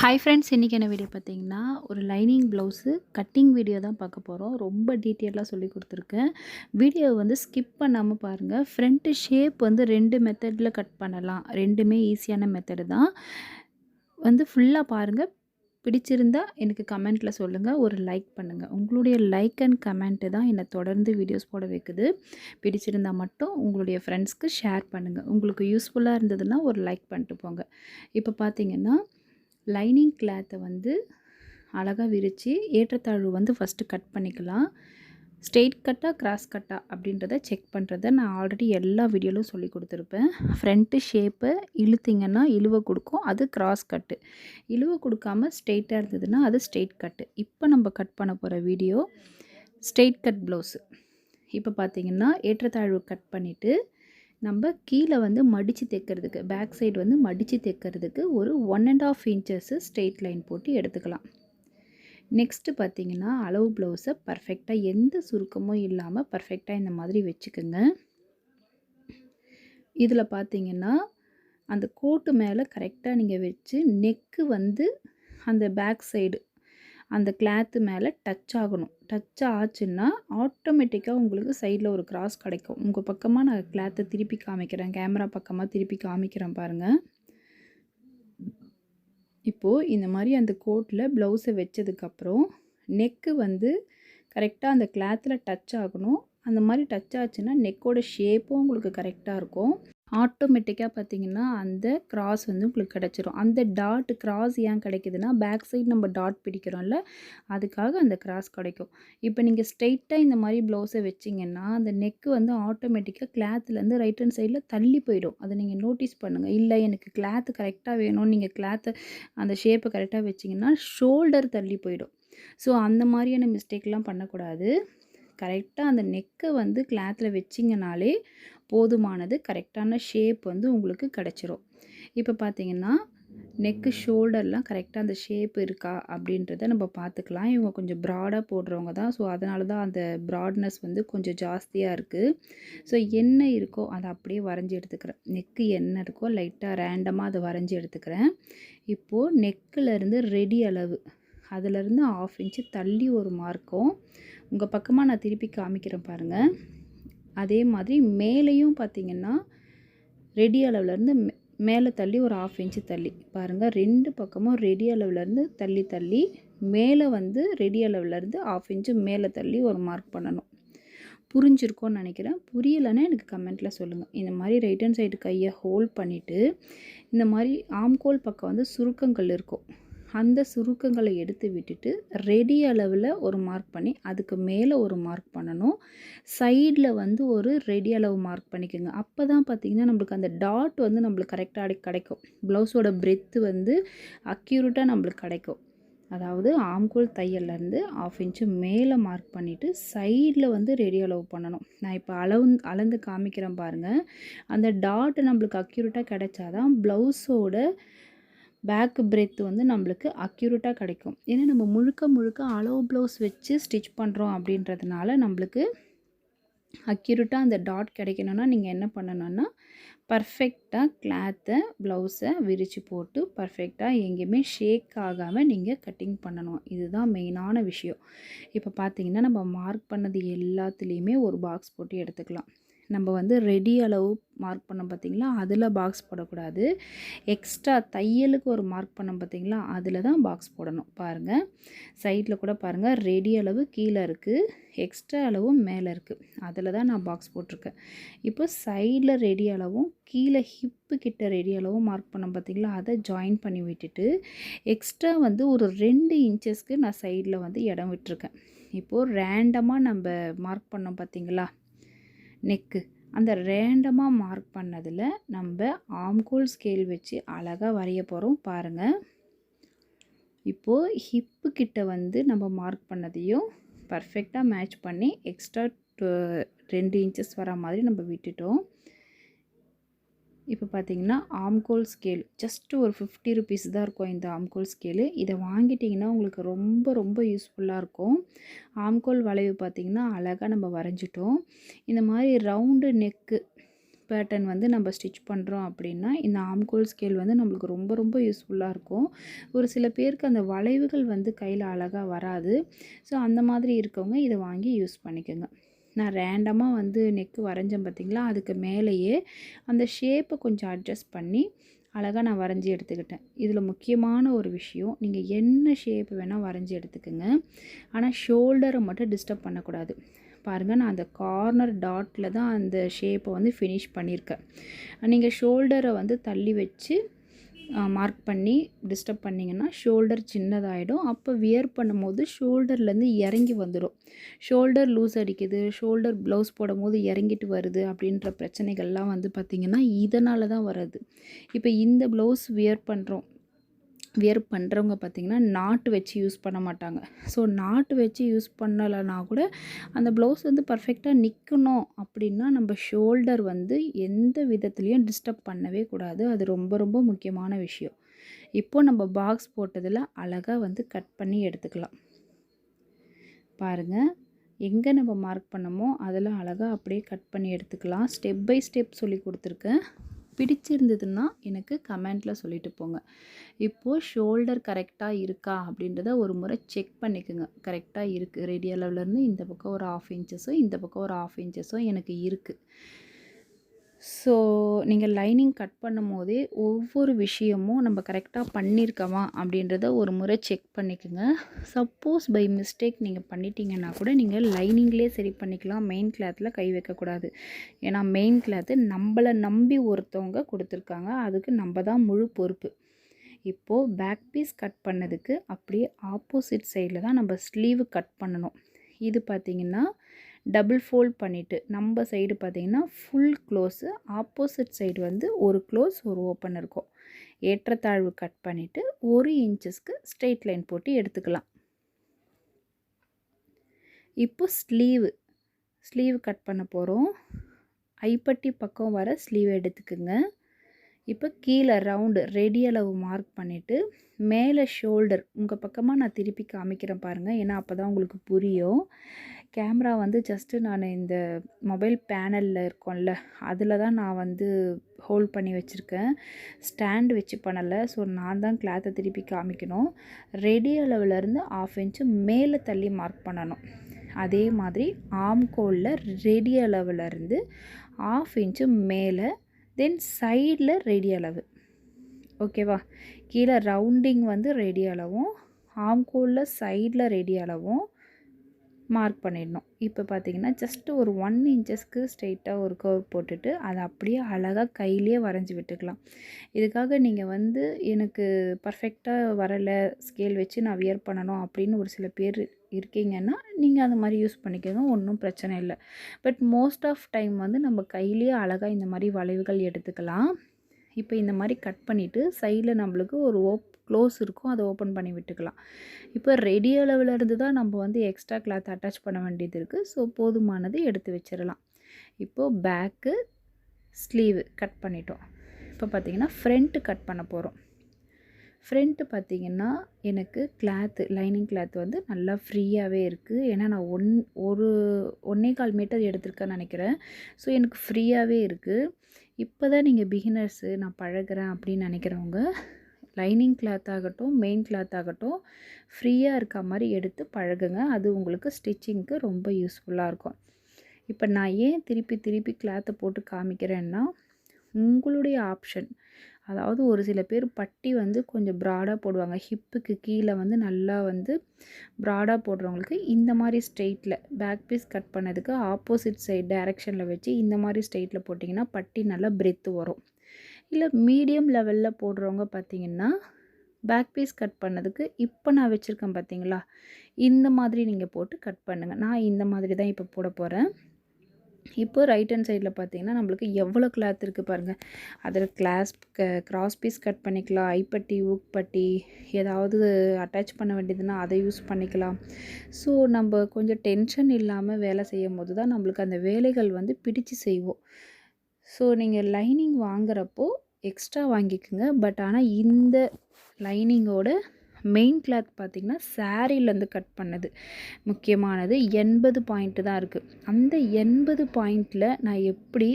Hi friends இன்றைக்கி என்ன video பார்த்தீங்கன்னா ஒரு லைனிங் ப்ளவுஸு கட்டிங் வீடியோ தான் பார்க்க போகிறோம் ரொம்ப டீட்டெயிலாக சொல்லி கொடுத்துருக்கேன். வீடியோவை வந்து ஸ்கிப் பண்ணாமல் பாருங்கள் ஃப்ரண்ட்டு ஷேப் வந்து ரெண்டு மெத்தடில் கட் பண்ணலாம். ரெண்டுமே ஈஸியான மெத்தடு தான். வந்து ஃபுல்லாக பாருங்கள் பிடிச்சிருந்தா எனக்கு கமெண்ட்டில் சொல்லுங்கள் ஒரு லைக் பண்ணுங்கள் உங்களுடைய லைக் அண்ட் கமெண்ட்டு தான் என்னை தொடர்ந்து வீடியோஸ் போட வைக்குது. பிடிச்சிருந்தா மட்டும் உங்களுடைய ஃப்ரெண்ட்ஸ்க்கு ஷேர் பண்ணுங்கள் உங்களுக்கு யூஸ்ஃபுல்லாக இருந்ததுன்னா ஒரு லைக் பண்ணிட்டு போங்க. இப்போ பார்த்தீங்கன்னா லைனிங் கிளாத்தை வந்து அழகாக விரித்து ஏற்றத்தாழ்வு வந்து ஃபஸ்ட்டு கட் பண்ணிக்கலாம். ஸ்ட்ரெயிட் கட்டா கிராஸ் கட்டா அப்படின்றத செக் பண்ணுறத நான் ஆல்ரெடி எல்லா வீடியோலும் சொல்லி கொடுத்துருப்பேன். ஃப்ரண்ட்டு ஷேப்பை இழுத்திங்கன்னா இழுவை கொடுக்கும். அது கிராஸ் கட்டு இழுவை கொடுக்காம ஸ்ட்ரெயிட்டாக இருந்ததுன்னா அது ஸ்ட்ரெயிட் கட்டு இப்போ நம்ம கட் பண்ண போகிற வீடியோ ஸ்ட்ரெயிட் கட் ப்ளவுஸு இப்போ பார்த்தீங்கன்னா ஏற்றத்தாழ்வு கட் பண்ணிவிட்டு நம்ம கீழே வந்து மடித்து தைக்கிறதுக்கு பேக் சைடு வந்து மடித்து தைக்கிறதுக்கு ஒரு one and half inches straight line போட்டு எடுத்துக்கலாம். நெக்ஸ்ட்டு பார்த்தீங்கன்னா அளவு ப்ளவுஸை பர்ஃபெக்டாக எந்த சுருக்கமும் இல்லாமல் பர்ஃபெக்டாக இந்த மாதிரி வச்சுக்கோங்க. இதில் பார்த்தீங்கன்னா அந்த கோட்டு மேலே கரெக்டாக நீங்கள் வச்சு நெக்கு வந்து அந்த பேக் சைடு அந்த கிளாத்து மேலே டச் ஆகணும். டச் ஆச்சுன்னா ஆட்டோமேட்டிக்காக உங்களுக்கு சைடில் ஒரு கிராஸ் கிடைக்கும். உங்கள் பக்கமாக நான் கிளாத்தை திருப்பி காமிக்கிறேன். கேமரா பக்கமாக திருப்பி காமிக்கிறேன் பாருங்கள் இப்போது இந்த மாதிரி அந்த கோட்டில் ப்ளவுஸை வச்சதுக்கப்புறம் நெக்கு வந்து கரெக்டாக அந்த கிளாத்தில் டச் ஆகணும். அந்த மாதிரி டச் ஆச்சுன்னா நெக்கோட ஷேப்பும் உங்களுக்கு கரெக்டாக இருக்கும். ஆட்டோமேட்டிக்காக பார்த்தீங்கன்னா அந்த கிராஸ் வந்து உங்களுக்கு கிடச்சிரும். அந்த டாட் கிராஸ் ஏன் கிடைக்குதுன்னா பேக் சைடு நம்ம டாட் பிடிக்கிறோம்ல அதுக்காக அந்த கிராஸ் கிடைக்கும். இப்போ நீங்கள் ஸ்ட்ரெயிட்டாக இந்த மாதிரி ப்ளவுஸை வச்சிங்கன்னா அந்த நெக்கு வந்து ஆட்டோமேட்டிக்காக கிளாத்துலேருந்து ரைட் ஹேண்ட் சைடில் தள்ளி போயிடும். அதை நீங்கள் நோட்டீஸ் பண்ணுங்கள் இல்லை எனக்கு கிளாத்து கரெக்டாக வேணும் நீங்கள் கிளாத்து அந்த ஷேப்பை கரெக்டாக வச்சிங்கன்னா ஷோல்டர் தள்ளி போயிடும். ஸோ அந்த மாதிரியான மிஸ்டேக்லாம் பண்ணக்கூடாது. கரெக்டாக அந்த நெக்கை வந்து கிளாத்தில் வச்சிங்கனாலே போதுமானது கரெக்டான ஷேப் வந்து உங்களுக்கு கிடச்சிரும். இப்போ பார்த்தீங்கன்னா நெக்கு ஷோல்டர்லாம் கரெக்டாக அந்த ஷேப் இருக்கா அப்படின்றத நம்ம பார்த்துக்கலாம் இவங்க கொஞ்சம் ப்ராடாக போடுறவங்க தான். ஸோ அதனால தான் அந்த ப்ராட்னஸ் வந்து கொஞ்சம் ஜாஸ்தியாக இருக்குது ஸோ என்ன இருக்கோ அதை அப்படியே வரைஞ்சி எடுத்துக்கிறேன். நெக்கு என்ன இருக்கோ லைட்டாக ரேண்டமாக அதை வரைஞ்சி எடுத்துக்கிறேன். இப்போது நெக்கிலேருந்து ரெடி அளவு. அதிலேருந்து ஆஃப் இன்ச்சு தள்ளி ஒரு மார்க்கும் உங்கள் பக்கமாக நான் திருப்பி காமிக்கிறேன் பாருங்கள் அதே மாதிரி மேலேயும் பார்த்திங்கன்னா ரெடி அளவுலேருந்து மேலே தள்ளி ஒரு ஆஃப் இன்ச்சு தள்ளி. பாருங்கள் ரெண்டு பக்கமும் ரெடி அளவுலேருந்து தள்ளி தள்ளி மேலே வந்து ரெடி அளவுலேருந்து ஆஃப் இன்ச்சு மேலே தள்ளி ஒரு மார்க் பண்ணணும். புரிஞ்சிருக்கோன்னு நினைக்கிறேன். புரியலைன்னா எனக்கு கமெண்ட்டில் சொல்லுங்கள் இந்த மாதிரி ரைட் ஹேண்ட் சைடு கையை ஹோல்ட் பண்ணிவிட்டு இந்த மாதிரி ஆம்கோல் பக்கம் வந்து சுருக்கங்கள் இருக்கும். அந்த சுருக்கங்களை எடுத்து விட்டுட்டு ரெடி அளவில் ஒரு மார்க் பண்ணி அதுக்கு மேலே ஒரு மார்க் பண்ணணும். சைடில் வந்து ஒரு ரெடி அளவு மார்க் பண்ணிக்கோங்க. அப்போ தான் பார்த்திங்கன்னா நம்மளுக்கு அந்த டாட் வந்து நம்மளுக்கு கரெக்டாக கிடைக்கும். ப்ளவுஸோட பிரெத்து வந்து அக்யூரேட்டாக நம்மளுக்கு கிடைக்கும். அதாவது ஆம்கோல் தையல்லேருந்து ஆஃப் இன்ச்சு மேலே மார்க் பண்ணிவிட்டு சைடில் வந்து ரெடி அளவு பண்ணணும். நான் இப்போ அளவு அளந்து காமிக்கிறேன் பாருங்கள் அந்த டாட் நம்மளுக்கு அக்யூரேட்டாக கிடைச்சாதான் ப்ளவுஸோட பேக் பிரெத் வந்து நம்மளுக்கு அக்யூரேட்டாக கிடைக்கும். ஏன்னா நம்ம முழுக்க முழுக்க அளவு ப்ளவுஸ் வச்சு ஸ்டிச் பண்ணுறோம் அப்படின்றதுனால நம்மளுக்கு அக்யூரேட்டாக அந்த டாட் கிடைக்கணும்னா நீங்கள் என்ன பண்ணணும்னா பர்ஃபெக்டாக கிளாத்தை ப்ளவுஸை விரித்து போட்டு பர்ஃபெக்டாக எங்கேயுமே ஷேக் ஆகாமல் நீங்கள் கட்டிங் பண்ணணும். இதுதான் மெயினான விஷயம். இப்போ பார்த்தீங்கன்னா நம்ம மார்க் பண்ணது எல்லாத்துலேயுமே ஒரு பாக்ஸ் போட்டு எடுத்துக்கலாம். நம்ம வந்து ரெடி அளவு மார்க் பண்ணோம் பார்த்திங்களா? அதில் பாக்ஸ் போடக்கூடாது. எக்ஸ்ட்ரா தையலுக்கு ஒரு மார்க் பண்ணோம் பார்த்திங்களா? அதில் தான் பாக்ஸ் போடணும். பாருங்கள் சைடில் கூட பாருங்கள் ரெடி அளவு கீழே இருக்குது எக்ஸ்ட்ரா அளவும் மேலே இருக்குது அதில் தான் நான் பாக்ஸ் போட்டிருக்கேன். இப்போ சைடில் ரெடி அளவும் கீழே ஹிப்பு கிட்ட ரெடி அளவும் மார்க் பண்ணோம் பார்த்திங்களா? அதை ஜாயின் பண்ணி விட்டுட்டு எக்ஸ்ட்ரா வந்து ஒரு ரெண்டு இன்ச்சஸ்க்கு நான் சைடில் வந்து இடம் விட்டுருக்கேன். இப்போது ரேண்டமாக நம்ம மார்க் பண்ணோம் பார்த்திங்களா? நெக்கு. அந்த ரேண்டமாக மார்க் பண்ணதில் நம்ம ஆம்கோல் ஸ்கேல் வச்சு அழகாக வரைய போகிறோம் பாருங்கள் இப்போது ஹிப்பு கிட்ட வந்து நம்ம மார்க் பண்ணதையும் பர்ஃபெக்டாக மேட்ச் பண்ணி எக்ஸ்ட்ரா uh, ரெண்டு இன்ச்சஸ் வர மாதிரி நம்ம விட்டுட்டோம். இப்போ பார்த்தீங்கன்னா ஆம்கோல் ஸ்கேல் ஜஸ்ட்டு ஒரு ஃபிஃப்டி ருபீஸ் தான் இருக்கும் இந்த ஆம்கோல் ஸ்கேலு இதை வாங்கிட்டிங்கன்னா உங்களுக்கு ரொம்ப ரொம்ப யூஸ்ஃபுல்லாக இருக்கும். ஆம்கோல் வளைவு பார்த்திங்கன்னா அழகாக நம்ம வரைஞ்சிட்டோம். இந்த மாதிரி ரவுண்டு நெக்கு பேட்டர்ன் வந்து நம்ம ஸ்டிச் பண்ணுறோம் அப்படின்னா இந்த ஆம்கோல் ஸ்கேல் வந்து நம்மளுக்கு ரொம்ப ரொம்ப யூஸ்ஃபுல்லாக இருக்கும். ஒரு சில பேருக்கு அந்த வளைவுகள் வந்து கையில் அழகாக வராது. ஸோ அந்த மாதிரி இருக்கவங்க இதை வாங்கி யூஸ் பண்ணிக்கோங்க. நான் ரேண்டமாக வந்து நெக்கு வரைஞ்சேன் பார்த்தீங்களா? அதுக்கு மேலேயே அந்த ஷேப்பை கொஞ்சம் அட்ஜஸ்ட் பண்ணி அழகாக நான் வரைஞ்சி எடுத்துக்கிட்டேன். இதில் முக்கியமான ஒரு விஷயம் நீங்கள் என்ன ஷேப் வேணால் வரைஞ்சி எடுத்துக்கோங்க. ஆனால் ஷோல்டரை மட்டும் டிஸ்டர்ப் பண்ணக்கூடாது. பாருங்கள் நான் அந்த கார்னர் டாட்டில் தான் அந்த ஷேப்பை வந்து ஃபினிஷ் பண்ணியிருக்கேன். நீங்கள் ஷோல்டரை வந்து தள்ளி வச்சு மார்க் பண்ணி டிஸ்டர்ப் பண்ணிங்கன்னா ஷோல்டர் சின்னதாகிடும் அப்போ வியர் பண்ணும்போது ஷோல்டர்லேருந்து இறங்கி வந்துடும் ஷோல்டர் லூஸ் அடிக்குது ஷோல்டர் ப்ளவுஸ் போடும்போது இறங்கிட்டு வருது அப்படின்ற பிரச்சனைகள்லாம் வந்து பார்த்திங்கன்னா இதனால தான் வர்றது. இப்போ இந்த ப்ளவுஸ் வியர் பண்ணுறோம் வியர் பண்ணுறவங்க பார்த்திங்கன்னா நாட்டு வச்சு யூஸ் பண்ண மாட்டாங்க. ஸோ நாட்டு வச்சு யூஸ் பண்ணலைன்னா கூட அந்த ப்ளவுஸ் வந்து பர்ஃபெக்டாக நிற்கணும் அப்படின்னா நம்ம ஷோல்டர் வந்து எந்த விதத்துலேயும் டிஸ்டர்ப் பண்ணவே கூடாது. அது ரொம்ப ரொம்ப முக்கியமான விஷயம். இப்போது நம்ம பாக்ஸ் போட்டதில் அழகாக வந்து கட் பண்ணி எடுத்துக்கலாம். பாருங்கள் எங்கே நம்ம மார்க் பண்ணமோ அதில் அழகாக அப்படியே கட் பண்ணி எடுத்துக்கலாம். ஸ்டெப் பை ஸ்டெப் சொல்லி கொடுத்துருக்கேன். பிடிச்சிருந்ததுன்னா எனக்கு கமெண்ட்டில் சொல்லிட்டு போங்க. இப்போது ஷோல்டர் கரெக்டாக இருக்கா அப்படின்றத ஒரு முறை செக் பண்ணிக்கோங்க. கரெக்டாக இருக்குது ரெடி அளவுலேருந்து இந்த பக்கம் ஒரு ஆஃப் இன்ச்சஸோ இந்த பக்கம் ஒரு ஆஃப் இன்ச்சஸோ எனக்கு இருக்குது ஸோ நீங்கள் லைனிங் கட் பண்ணும் போதே ஒவ்வொரு விஷயமும் நம்ம கரெக்டாக பண்ணியிருக்கோமா அப்படின்றத ஒரு முறை செக் பண்ணிக்கோங்க. சப்போஸ் பை மிஸ்டேக் நீங்கள் பண்ணிட்டீங்கன்னா கூட நீங்கள் லைனிங்லேயே சரி பண்ணிக்கலாம். மெயின் கிளாத்தில் கை வைக்கக்கூடாது ஏன்னா மெயின் கிளாத்து நம்மளை நம்பி ஒருத்தவங்க கொடுத்துருக்காங்க. அதுக்கு நம்ம தான் முழு பொறுப்பு. இப்போது பேக் பீஸ் கட் பண்ணதுக்கு அப்படியே ஆப்போசிட் சைடில் தான் நம்ம ஸ்லீவு கட் பண்ணணும். இது பார்த்திங்கன்னா டபுள் ஃபோல்ட் பண்ணிவிட்டு நம்ம சைடு பார்த்திங்கன்னா ஃபுல் க்ளோஸு ஆப்போசிட் சைடு வந்து ஒரு க்ளோஸ் ஒரு ஓப்பன் இருக்கும். ஏற்றத்தாழ்வு கட் பண்ணிவிட்டு ஒரு இன்ச்சஸ்க்கு ஸ்ட்ரெயிட் லைன் போட்டு எடுத்துக்கலாம். இப்போ ஸ்லீவு ஸ்லீவ் கட் பண்ண போகிறோம் ஐப்பட்டி பக்கம் வர ஸ்லீவ் எடுத்துக்குங்க. இப்போ கீழே ரவுண்டு ரெடி அளவு மார்க் பண்ணிவிட்டு மேலே ஷோல்டர் உங்கள் பக்கமாக நான் திருப்பி காமிக்கிறேன் பாருங்கள் ஏன்னா அப்போ தான் உங்களுக்கு புரியும். கேமரா வந்து ஜஸ்ட்டு நான் இந்த மொபைல் பேனலில் இருக்கோம்ல அதில் தான் நான் வந்து ஹோல்ட் பண்ணி வச்சுருக்கேன். ஸ்டாண்டு வச்சு பண்ணலை ஸோ நான் தான் கிளாத்தை திருப்பி காமிக்கணும். ரெடி அளவுலேருந்து ஆஃப் இன்ச்சு மேலே தள்ளி மார்க் பண்ணணும். அதே மாதிரி ஆம்கோலில் ரெடி அளவுலேருந்து ஆஃப் இன்ச்சு மேலே தென் சைடில் ரெடி அளவு. ஓகேவா? கீழே ரவுண்டிங் வந்து ரெடி அளவும் ஆம்கோலில் சைடில் ரெடி அளவும் மார்க் பண்ணிடணும். இப்போ பார்த்திங்கன்னா ஜஸ்ட்டு ஒரு ஒன் இன்ச்சஸ்க்கு ஸ்ட்ரெயிட்டாக ஒரு கர்வ் போட்டுட்டு அதை அப்படியே அழகாக கையிலேயே வரைஞ்சி விட்டுக்கலாம். இதுக்காக நீங்கள் வந்து எனக்கு பர்ஃபெக்டாக வரலை ஸ்கேல் வச்சு நான் வியர் பண்ணணும் அப்படின்னு ஒரு சில பேர் இருக்கீங்கன்னா நீங்கள் அந்த மாதிரி யூஸ் பண்ணிக்கோங்க ஒன்றும் பிரச்சனை இல்லை. பட் மோஸ்ட் ஆஃப் டைம் வந்து நம்ம கையிலேயே அழகாக இந்த மாதிரி வளைவுகள் எடுத்துக்கலாம். இப்போ இந்த மாதிரி கட் பண்ணிவிட்டு சைடில் நம்மளுக்கு ஒரு ஓப் க்ளோஸ் இருக்கும் அதை ஓப்பன் பண்ணி விட்டுக்கலாம். இப்போ ரெடி அளவில் இருந்து தான் நம்ம வந்து எக்ஸ்ட்ரா கிளாத் அட்டாச் பண்ண வேண்டியது இருக்குது ஸோ போதுமானது எடுத்து வச்சிடலாம். இப்போது பேக்கு ஸ்லீவு கட் பண்ணிட்டோம். இப்போ பார்த்திங்கன்னா ஃப்ரண்ட்டு கட் பண்ண போகிறோம் ஃப்ரண்ட்டு பார்த்திங்கன்னா எனக்கு கிளாத்து லைனிங் கிளாத் வந்து நல்லா ஃப்ரீயாகவே இருக்குது ஏன்னா நான் ஒன் ஒரு ஒன்றே கால் மீட்டர் எடுத்திருக்கேன்னு நினைக்கிறேன். ஸோ எனக்கு ஃப்ரீயாகவே இருக்குது இப்போ தான் நீங்கள் பிகினர்ஸு நான் பழகிறேன் அப்படின்னு நினைக்கிறவங்க லைனிங் கிளாத் ஆகட்டும் மெயின் கிளாத் ஆகட்டும் ஃப்ரீயாக இருக்க மாதிரி எடுத்து பழகுங்க. அது உங்களுக்கு ஸ்டிச்சிங்க்கு ரொம்ப யூஸ்ஃபுல்லாக இருக்கும். இப்போ நான் ஏன் திருப்பி திருப்பி கிளாத்தை போட்டு காமிக்கிறேன்னா உங்களுடைய ஆப்ஷன் அதாவது ஒரு சில பேர் பட்டி வந்து கொஞ்சம் ப்ராடாக போடுவாங்க. ஹிப்புக்கு கீழே வந்து நல்லா வந்து ப்ராடாக போடுறவங்களுக்கு இந்த மாதிரி ஸ்ட்ரெயிட்டில் பேக் பீஸ் கட் பண்ணதுக்கு ஆப்போசிட் சைட் டைரெக்ஷனில் வச்சு இந்த மாதிரி ஸ்ட்ரெயிட்டில் போட்டிங்கன்னா பட்டி நல்லா பிரெத்து வரும். இல்லை மீடியம் லெவலில் போடுறவங்க பார்த்திங்கன்னா பேக் பீஸ் கட் பண்ணதுக்கு இப்போ நான் வச்சுருக்கேன் பார்த்தீங்களா? இந்த மாதிரி நீங்கள் போட்டு கட் பண்ணுங்கள் நான் இந்த மாதிரி தான் இப்போ போட போகிறேன் இப்போ ரைட் ஹேண்ட் சைடில் பார்த்தீங்கன்னா நம்மளுக்கு எவ்வளோ கிளாத் இருக்குது பாருங்கள் அதில் கிளாஸ் கிராஸ் பீஸ் கட் பண்ணிக்கலாம். ஐப்பட்டி ஊக் பட்டி ஏதாவது அட்டாச் பண்ண வேண்டியதுன்னா அதை யூஸ் பண்ணிக்கலாம். ஸோ நம்ம கொஞ்சம் டென்ஷன் இல்லாமல் வேலை செய்யும் போது தான் நம்மளுக்கு அந்த வேலைகள் வந்து பிடிச்சு செய்வோம். ஸோ நீங்கள் லைனிங் வாங்குறப்போ எக்ஸ்ட்ரா வாங்கிக்கோங்க. பட் ஆனால் இந்த லைனிங்கோட மெயின் கிளாத் பார்த்திங்கன்னா சாரீலேருந்து கட் பண்ணது. முக்கியமானது எண்பது பாயிண்ட்டு தான் இருக்குது அந்த எண்பது பாயிண்டில் நான் எப்படி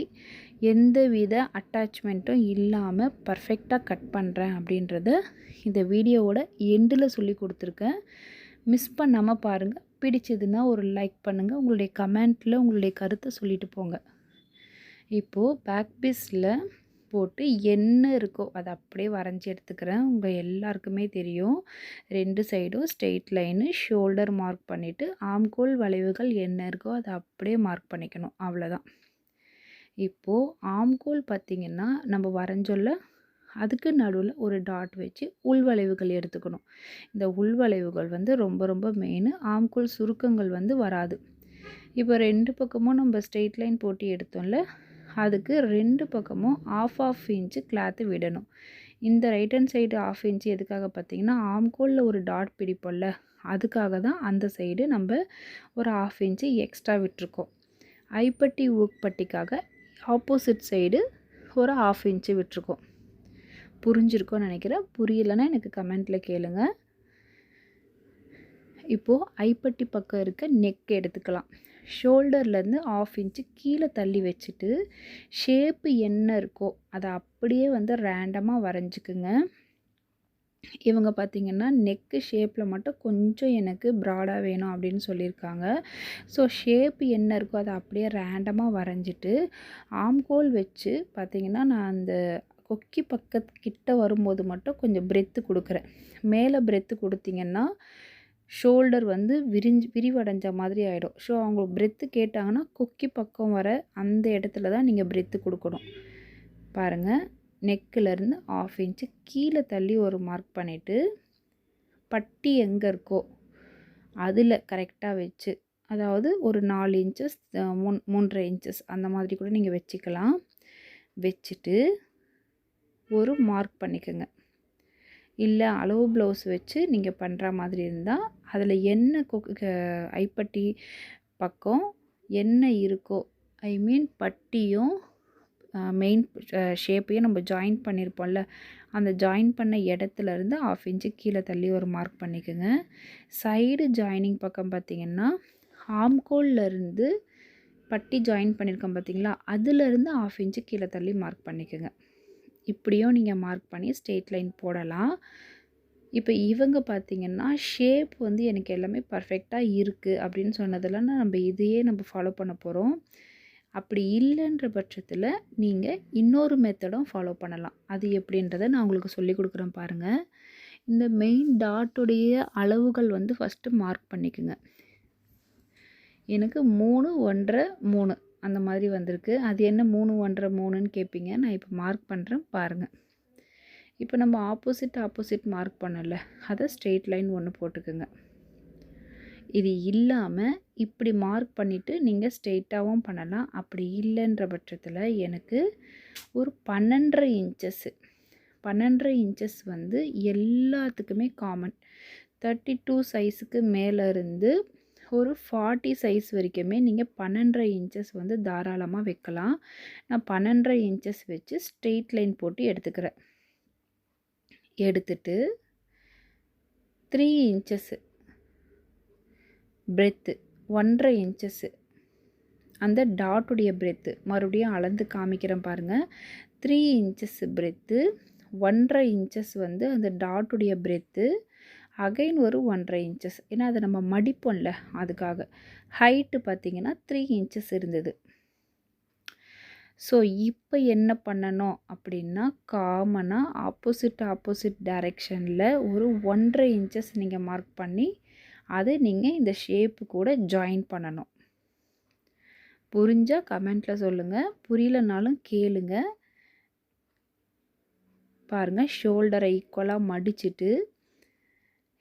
எந்த வித அட்டாச்மெண்ட்டும் இல்லாமல் பர்ஃபெக்டாக கட் பண்ணுறேன் அப்படின்றத இந்த வீடியோவோட எண்டில் சொல்லி கொடுத்துருக்கேன். மிஸ் பண்ணாமல் பாருங்கள் பிடிச்சதுன்னா ஒரு லைக் பண்ணுங்கள் உங்களுடைய கமெண்ட்டில் உங்களுடைய கருத்தை சொல்லிட்டு போங்க. இப்போது பேக் பீஸில் போட்டு என்ன இருக்கோ அதை அப்படியே வரைஞ்சி எடுத்துக்கிறேன். உங்கள் எல்லாருக்குமே தெரியும். ரெண்டு சைடும் ஸ்ட்ரெயிட் லைனு ஷோல்டர் மார்க் பண்ணிவிட்டு ஆம்கோல் வளைவுகள் என்ன இருக்கோ அதை அப்படியே மார்க் பண்ணிக்கணும். அவ்வளோதான். இப்போது ஆம்கோல் பார்த்திங்கன்னா நம்ம வரைஞ்சொல்ல அதுக்கு நடுவில் ஒரு டாட் வச்சு உள்வளைவுகள் எடுத்துக்கணும். இந்த உள்வளைவுகள் வந்து ரொம்ப ரொம்ப மெயின் ஆம்கோல் சுருக்கங்கள் வந்து வராது. இப்போ ரெண்டு பக்கமும் நம்ம ஸ்ட்ரெயிட் லைன் போட்டு எடுத்தோம்ல அதுக்கு ரெண்டு பக்கமும் ஆஃப் ஆஃப் இன்ச்சு கிளாத்து விடணும். இந்த right hand side half inch எதுக்காக பார்த்தீங்கன்னா ஆம்கோலில் ஒரு டாட் பிடிப்போம்ல அதுக்காக தான் அந்த சைடு நம்ம ஒரு ஆஃப் இன்ச்சு எக்ஸ்ட்ரா விட்டுருக்கோம். ஐப்பட்டி ஊக்பட்டிக்காக ஆப்போசிட் சைடு ஒரு ஆஃப் இன்ச்சு விட்டுருக்கோம். புரிஞ்சிருக்கோன்னு நினைக்கிறேன். புரியலைன்னா எனக்கு கமெண்ட்டில் கேளுங்க. இப்போது ஐப்பட்டி பக்கம் இருக்க நெக் எடுத்துக்கலாம். ஷோல்டர்லேருந்து ஆஃப் இன்ச்சு கீழே தள்ளி வச்சுட்டு ஷேப்பு என்ன இருக்கோ அதை அப்படியே வந்து ரேண்டமாக வரைஞ்சிக்குங்க. இவங்க பார்த்திங்கன்னா நெக்கு ஷேப்பில் மட்டும் கொஞ்சம் எனக்கு ப்ராடாக வேணும் அப்படின்னு சொல்லியிருக்காங்க. ஸோ ஷேப் என்ன இருக்கோ அதை அப்படியே ரேண்டமாக வரைஞ்சிட்டு ஆம்கோல் வச்சு பார்த்திங்கன்னா நான் அந்த கொக்கி பக்கத்துக்கிட்ட வரும்போது மட்டும் கொஞ்சம் பிரெத்து கொடுக்குறேன். மேலே பிரெத்து கொடுத்திங்கன்னா ஷோல்டர் வந்து விரிஞ்சு விரிவடைஞ்ச மாதிரி ஆகிடும் ஸோ அவங்க பிரெத்து கேட்டாங்கன்னா கொக்கி பக்கம் வர அந்த இடத்துல தான் நீங்கள் பிரெத்து கொடுக்கணும். பாருங்கள் நெக்கிலேருந்து ஆஃப் இன்ச்சு கீழே தள்ளி ஒரு மார்க் பண்ணிவிட்டு பட்டி எங்கே இருக்கோ அதில் கரெக்டாக வச்சு அதாவது ஒரு நாலு இன்ச்சஸ் மூன் மூன்றரை இன்ச்சஸ் அந்த மாதிரி கூட நீங்கள் வச்சுக்கலாம். வச்சுட்டு ஒரு மார்க் பண்ணிக்கோங்க. இல்லை அளவு ப்ளவுஸ் வச்சு நீங்கள் பண்ணுற மாதிரி இருந்தால் அதில் என்ன ஐப்பட்டி பக்கம் என்ன இருக்கோ ஐ மீன் பட்டியும் மெயின் ஷேப்பையும் நம்ம ஜாயின் பண்ணியிருப்போம்ல அந்த ஜாயின் பண்ண இடத்துலேருந்து ஆஃப் இன்ச்சு கீழே தள்ளி ஒரு மார்க் பண்ணிக்கோங்க. சைடு ஜாயினிங் பக்கம் பார்த்திங்கன்னா ஆம்கோல்லேருந்து பட்டி ஜாயின் பண்ணியிருக்கோம் பார்த்திங்களா அதுலேருந்து ஆஃப் இன்ச்சு கீழே தள்ளி மார்க் பண்ணிக்கோங்க. இப்படியும் நீங்கள் மார்க் பண்ணி ஸ்ட்ரெயிட் லைன் போடலாம். இப்போ இவங்க பார்த்திங்கன்னா ஷேப் வந்து எனக்கு எல்லாமே பர்ஃபெக்டாக இருக்குது அப்படின்னு சொன்னதெல்லாம் நம்ம இதையே நம்ம ஃபாலோ பண்ண போகிறோம் அப்படி இல்லைன்ற பட்சத்தில் நீங்கள் இன்னொரு மெத்தடும் ஃபாலோ பண்ணலாம். அது எப்படின்றத நான் உங்களுக்கு சொல்லி கொடுக்குறேன் பாருங்கள் இந்த மெயின் டாட்டுடைய அளவுகள் வந்து ஃபஸ்ட்டு மார்க் பண்ணிக்கோங்க. எனக்கு மூணு ஒன்றரை மூணு. அந்த மாதிரி வந்திருக்கு. அது என்ன மூணு ஒன்றரை மூணுன்னு கேட்பீங்க நான் இப்போ மார்க் பண்ணுறேன் பாருங்கள் இப்போ நம்ம ஆப்போசிட் ஆப்போசிட் மார்க் பண்ணல அதை ஸ்ட்ரெயிட் லைன் ஒன்று போட்டுக்கோங்க. இது இல்லாமல் இப்படி மார்க் பண்ணிவிட்டு நீங்கள் ஸ்ட்ரெயிட்டாகவும் பண்ணலாம். அப்படி இல்லைன்ற பட்சத்தில் எனக்கு ஒரு பன்னெண்டரை இன்ச்சஸ்ஸு பன்னெண்டரை இன்ச்சஸ் வந்து எல்லாத்துக்குமே காமன் தேர்ட்டி டூ சைஸுக்கு மேலே இருந்து ஒரு ஃபார்ட்டி சைஸ் வரைக்குமே நீங்கள் பன்னெண்டரை இன்ச்சஸ் வந்து தாராளமாக வைக்கலாம். நான் பன்னெண்டரை இன்ச்சஸ் வச்சு ஸ்ட்ரெயிட் லைன் போட்டு எடுத்துக்கிறேன். எடுத்துட்டு த்ரீ இன்ச்சஸ்ஸு பிரெத்து ஒன்றரை இன்ச்சஸ்ஸு அந்த டாட்டுடைய பிரெத்து மறுபடியும் அளந்து காமிக்கிறேன் பாருங்கள் த்ரீ இன்ச்சஸ் பிரெத்து ஒன்றரை இன்ச்சஸ் வந்து அந்த டாட்டுடைய பிரெத்து அகைன் ஒரு ஒன்றரை இன்ச்சஸ் ஏன்னா அதை நம்ம மடிப்போம்ல அதுக்காக. ஹைட்டு பார்த்திங்கன்னா த்ரீ இன்ச்சஸ் இருந்தது. ஸோ இப்போ என்ன பண்ணணும் அப்படின்னா காமனாக ஆப்போசிட் ஆப்போசிட் டைரெக்ஷனில் ஒரு ஒன்றரை இன்ச்சஸ் நீங்கள் மார்க் பண்ணி அதை நீங்கள் இந்த ஷேப்பு கூட ஜாயின் பண்ணணும். புரிஞ்சால் கமெண்ட்டில் சொல்லுங்கள் புரியலனாலும் கேளுங்க. பாருங்கள் ஷோல்டரை ஈக்குவலாக மடிச்சுட்டு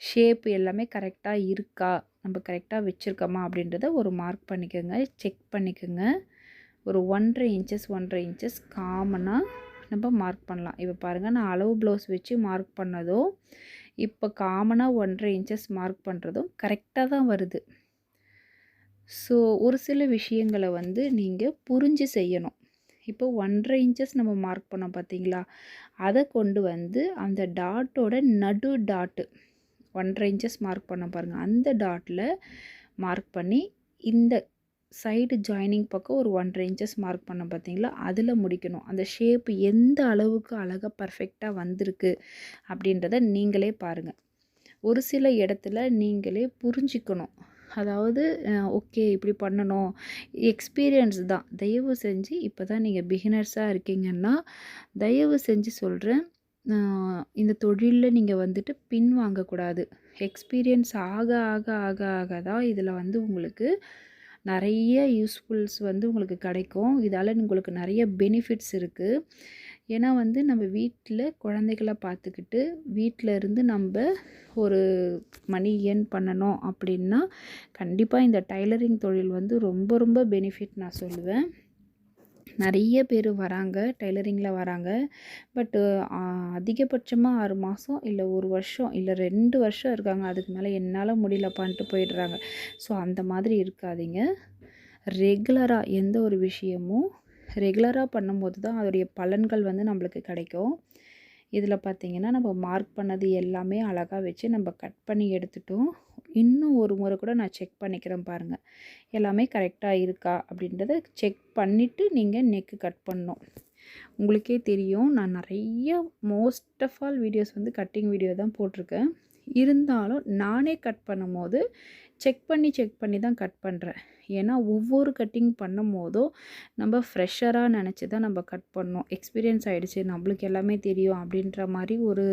ஷேப் எல்லாமே கரெக்டாக இருக்கா? நம்ம கரெக்டாக வச்சுருக்கோமா? அப்படின்றத ஒரு மார்க் பண்ணிக்கோங்க. செக் பண்ணிக்கோங்க. ஒரு ஒன்றரை இன்ச்சஸ் ஒன்றரை இன்ச்சஸ் காமனாக நம்ம மார்க் பண்ணலாம். இப்போ பாருங்கள் நான் அளவு ப்ளவுஸ் வச்சு மார்க் பண்ணதும் இப்போ காமனாக ஒன்றரை இன்ச்சஸ் மார்க் பண்ணுறதும் கரெக்டாக தான் வருது. ஸோ ஒரு சில விஷயங்களை வந்து நீங்கள் புரிஞ்சு செய்யணும். இப்போ ஒன்றரை இன்ச்சஸ் நம்ம மார்க் பண்ணோம் பார்த்தீங்களா அதை கொண்டு வந்து அந்த டாட்டோட நடு டாட்டு ஒன்றரை இன்ச்சஸ் மார்க் பண்ண பாருங்கள் அந்த டாட்டில் மார்க் பண்ணி இந்த சைடு ஜாயினிங் பக்கம் ஒரு ஒன்றரை இன்ச்சஸ் மார்க் பண்ண பார்த்தீங்களா அதில் முடிக்கணும். அந்த ஷேப் எந்த அளவுக்கு அழகாக பர்ஃபெக்டாக வந்திருக்கு அப்படின்றத நீங்களே பாருங்கள் ஒரு சில இடத்துல நீங்களே புரிஞ்சிக்கணும். அதாவது ஓகே இப்படி பண்ணணும். எக்ஸ்பீரியன்ஸ் தான். தயவு செஞ்சு இப்போ தான் நீங்கள் பிகினர்ஸாக இருக்கீங்கன்னா தயவு செஞ்சு சொல்கிறேன் இந்த தொழிலில் நீங்கள் வந்துட்டு பின் வாங்கக்கூடாது. எக்ஸ்பீரியன்ஸ் ஆக ஆக ஆக ஆக தான் இதில் வந்து உங்களுக்கு நிறைய யூஸ்ஃபுல்ஸ் வந்து உங்களுக்கு கிடைக்கும். இதால் உங்களுக்கு நிறைய பெனிஃபிட்ஸ் இருக்குது ஏன்னா வந்து நம்ம வீட்டில் குழந்தைகள பார்த்துக்கிட்டு வீட்டில் இருந்து நம்ம ஒரு மணி ஏர்ன் பண்ணணும் அப்படின்னா கண்டிப்பாக இந்த டைலரிங் தொழில் வந்து ரொம்ப ரொம்ப பெனிஃபிட் நான் சொல்லுவேன். நிறைய பேர் வராங்க டெய்லரிங்கில் வராங்க. பட்டு அதிகபட்சமாக ஆறு மாதம் இல்லை ஒரு வருஷம் இல்லை ரெண்டு வருஷம் இருக்காங்க. அதுக்கு மேலே என்னால் முடியலப்பான்ட்டு போயிடுறாங்க. ஸோ அந்த மாதிரி இருக்காதீங்க. ரெகுலராக எந்த ஒரு விஷயமும் ரெகுலராக பண்ணும்போது தான் அதோடைய பலன்கள் வந்து நம்மளுக்கு கிடைக்கும். இதில் பார்த்திங்கன்னா நம்ம மார்க் பண்ணது எல்லாமே அழகாக வச்சு நம்ம கட் பண்ணி எடுத்துட்டோம். இன்னும் ஒரு முறை கூட நான் செக் பண்ணிக்கிறேன் பாருங்கள் எல்லாமே கரெக்டாக இருக்கா அப்படின்றத செக் பண்ணிவிட்டு நீங்கள் நெக்கு கட் பண்ணணும். உங்களுக்கே தெரியும் நான் நிறைய மோஸ்ட் ஆஃப் ஆல் வீடியோஸ் வந்து கட்டிங் வீடியோ தான் போட்டிருக்கேன். இருந்தாலும் நானே கட் பண்ணும் போது செக் பண்ணி செக் பண்ணி தான் கட் பண்ணுறேன் ஏன்னா ஒவ்வொரு கட்டிங் பண்ணும் போதும் நம்ம ஃப்ரெஷராக நினச்சி தான் நம்ம கட் பண்ணோம். எக்ஸ்பீரியன்ஸ் ஆகிடுச்சு நம்மளுக்கு எல்லாமே தெரியும் அப்படின்ற மாதிரி ஒரு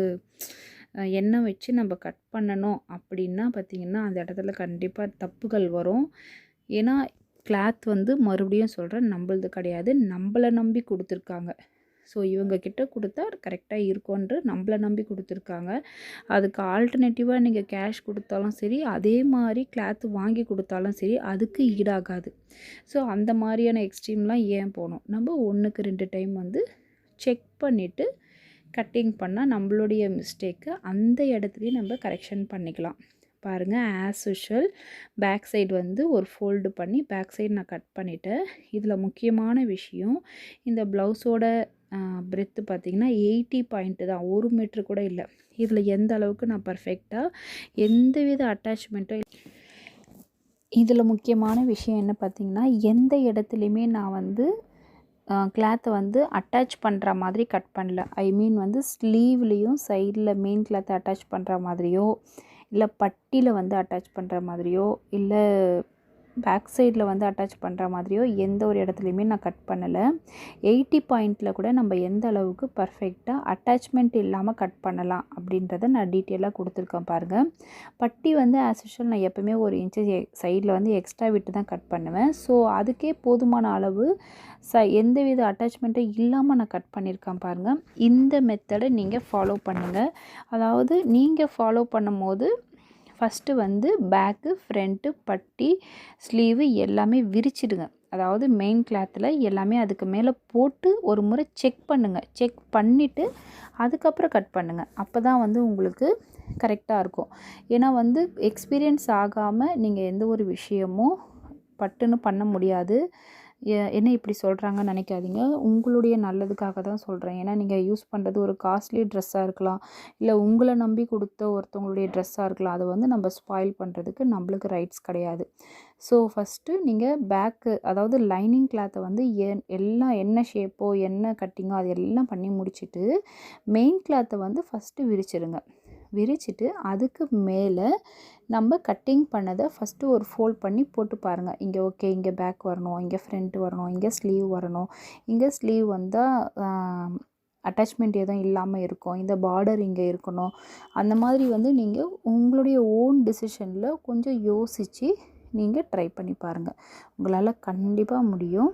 எண்ணம் வச்சு நம்ம கட் பண்ணணும் அப்படின்னா பார்த்திங்கன்னா அந்த இடத்துல கண்டிப்பாக தப்புகள் வரும். ஏன்னா கிளாத் வந்து மறுபடியும் சொல்கிறேன் நம்மளது கிடையாது நம்மளை நம்பி கொடுத்துருக்காங்க. ஸோ இவங்கக்கிட்ட கொடுத்தா கரெக்டாக இருக்கும்ன்று நம்மளை நம்பி கொடுத்துருக்காங்க. அதுக்கு ஆல்டர்னேட்டிவாக நீங்கள் கேஷ் கொடுத்தாலும் சரி அதே மாதிரி கிளாத்து வாங்கி கொடுத்தாலும் சரி அதுக்கு ஈடாகாது. ஸோ அந்த மாதிரியான எக்ஸ்ட்ரீம்லாம் ஏன் போகணும் நம்ம ஒன்றுக்கு ரெண்டு டைம் வந்து செக் பண்ணிவிட்டு கட்டிங் பண்ணால் நம்மளுடைய மிஸ்டேக்கை அந்த இடத்துலையும் நம்ம கரெக்ஷன் பண்ணிக்கலாம். பாருங்கள் ஆஸ் யூஷுவல் பேக் சைடு வந்து ஒரு ஃபோல்டு பண்ணி பேக் சைடு நான் கட் பண்ணிவிட்டேன் இதில் முக்கியமான விஷயம் இந்த ப்ளவுஸோட பிரெத்து பார்த்திங்கன்னா எயிட்டி பாயிண்ட்டு தான். ஒரு மீட்ரு கூட இல்லை. இதில் எந்த அளவுக்கு நான் பர்ஃபெக்டாக எந்தவித அட்டாச்மெண்ட்டும் இதில் முக்கியமான விஷயம் என்ன பார்த்திங்கன்னா எந்த இடத்துலையுமே நான் வந்து கிளாத்தை வந்து அட்டாச் பண்ணுற மாதிரி கட் பண்ணல. ஐ மீன் வந்து ஸ்லீவ்லேயும் சைடில் மெயின் கிளாத்தை அட்டாச் பண்ணுற மாதிரியோ இல்லை பட்டியில் வந்து அட்டாச் பண்ணுற மாதிரியோ இல்லை பேக் சைடில் வந்து அட்டாச் பண்ணுற மாதிரியோ எந்த ஒரு இடத்துலையுமே நான் கட் பண்ணலை. எயிட்டி பாயிண்ட்டில் கூட நம்ம எந்த அளவுக்கு பர்ஃபெக்டாக அட்டாச்மெண்ட் இல்லாமல் கட் பண்ணலாம் அப்படின்றத நான் டீட்டெயிலாக கொடுத்துருக்கேன் பாருங்கள் பட்டி வந்து ஆஸ் யூஷுவல் நான் எப்போவுமே ஒரு இன்ச்சு சைடில் வந்து எக்ஸ்ட்ரா விட்டு தான் கட் பண்ணுவேன். ஸோ அதுக்கே போதுமான அளவு ச எந்தவித அட்டாச்மெண்ட்டும் இல்லாமல் நான் கட் பண்ணியிருக்கேன் பாருங்கள் இந்த மெத்தடை நீங்கள் ஃபாலோ பண்ணுங்கள் அதாவது நீங்கள் ஃபாலோ பண்ணும்போது ஃபஸ்ட்டு வந்து பேக்கு ஃப்ரண்ட்டு பட்டி ஸ்லீவு எல்லாமே விரிச்சிடுங்க. அதாவது மெயின் கிளாத்தில் எல்லாமே அதுக்கு மேலே போட்டு ஒரு முறை செக் பண்ணுங்கள் செக் பண்ணிவிட்டு அதுக்கப்புறம் கட் பண்ணுங்கள் அப்போ தான் வந்து உங்களுக்கு கரெக்டாக இருக்கும். ஏன்னா வந்து எக்ஸ்பீரியன்ஸ் ஆகாமல் நீங்கள் எந்த ஒரு விஷயமும் பட்டுன்னு பண்ண முடியாது. என்ன இப்படி சொல்கிறாங்கன்னு நினைக்காதீங்க. உங்களுடைய நல்லதுக்காக தான் சொல்கிறேன் ஏன்னா நீங்கள் யூஸ் பண்ணுறது ஒரு காஸ்ட்லி ட்ரெஸ்ஸாக இருக்கலாம். இல்லை உங்களை நம்பி கொடுத்த ஒருத்தவங்களுடைய ட்ரெஸ்ஸாக இருக்கலாம். அதை வந்து நம்ம ஸ்பாயில் பண்ணுறதுக்கு நம்மளுக்கு ரைட்ஸ் கிடையாது. ஸோ ஃபஸ்ட்டு நீங்கள் பேக்கு அதாவது லைனிங் கிளாத்தை வந்து என் எல்லாம் என்ன ஷேப்போ என்ன கட்டிங்கோ அது எல்லாம் பண்ணி முடிச்சுட்டு மெயின் கிளாத்தை வந்து ஃபஸ்ட்டு விரிச்சிருங்க. விரிச்சிட்டு அதுக்கு மேலே நம்ம கட்டிங் பண்ணதை ஃபஸ்ட்டு ஒரு ஃபோல்ட் பண்ணி போட்டு பாருங்கள் இங்கே ஓகே இங்கே பேக் வரணும் இங்கே ஃப்ரண்ட் வரணும் இங்கே ஸ்லீவ் வரணும். இங்கே ஸ்லீவ் வந்தால் அட்டாச்மெண்ட் எதுவும் இல்லாமல் இருக்கும். இந்த பார்டர் இங்கே இருக்கணும். அந்த மாதிரி வந்து நீங்கள் உங்களுடைய ஓன் டிசிஷனில் கொஞ்சம் யோசித்து நீங்கள் ட்ரை பண்ணி பாருங்கள் உங்களால் கண்டிப்பாக முடியும்.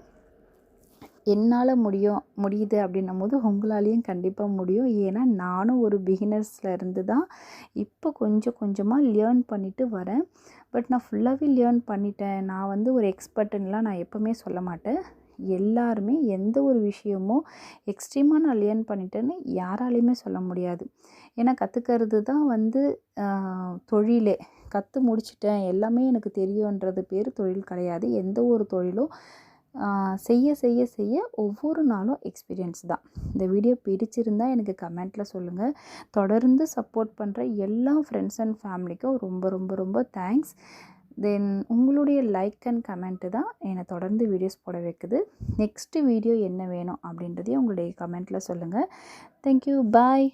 என்னால் முடியும் முடியுது அப்படின்னும் போது உங்களாலேயும் கண்டிப்பாக முடியும். ஏன்னா நானும் ஒரு பிகினர்ஸில் இருந்து தான் இப்போ கொஞ்சம் கொஞ்சமாக லேர்ன் பண்ணிவிட்டு வரேன். பட் நான் ஃபுல்லாகவே லேர்ன் பண்ணிட்டேன். நான் வந்து ஒரு எக்ஸ்பர்ட்டுன்னெலாம் நான் எப்போவுமே சொல்ல மாட்டேன். எல்லாருமே எந்த ஒரு விஷயமும் எக்ஸ்ட்ரீமாக நான் லேர்ன் பண்ணிட்டேன்னு யாராலையுமே சொல்ல முடியாது. ஏன்னா கற்றுக்கிறது தான் வந்து தொழிலே. கற்று முடிச்சிட்டேன். எல்லாமே எனக்கு தெரியுன்றது பேர் தொழில் கிடையாது. எந்த ஒரு தொழிலும் செய்ய செய்ய செய்ய ஒவ்வொரு நாளும் எக்ஸ்பீரியன்ஸ் தான். இந்த வீடியோ பிடிச்சிருந்தால் எனக்கு கமெண்ட்டில் சொல்லுங்கள் தொடர்ந்து சப்போர்ட் பண்ணுற எல்லா ஃப்ரெண்ட்ஸ் அண்ட் ஃபேமிலிக்கும் ரொம்ப ரொம்ப ரொம்ப தேங்க்ஸ் தென் உங்களுடைய லைக் அண்ட் கமெண்ட்டு தான் என்னை தொடர்ந்து வீடியோஸ் போட வைக்குது. நெக்ஸ்ட்டு வீடியோ என்ன வேணும் அப்படின்றதையும் உங்களுடைய கமெண்ட்டில் சொல்லுங்கள் தேங்க்யூ பாய்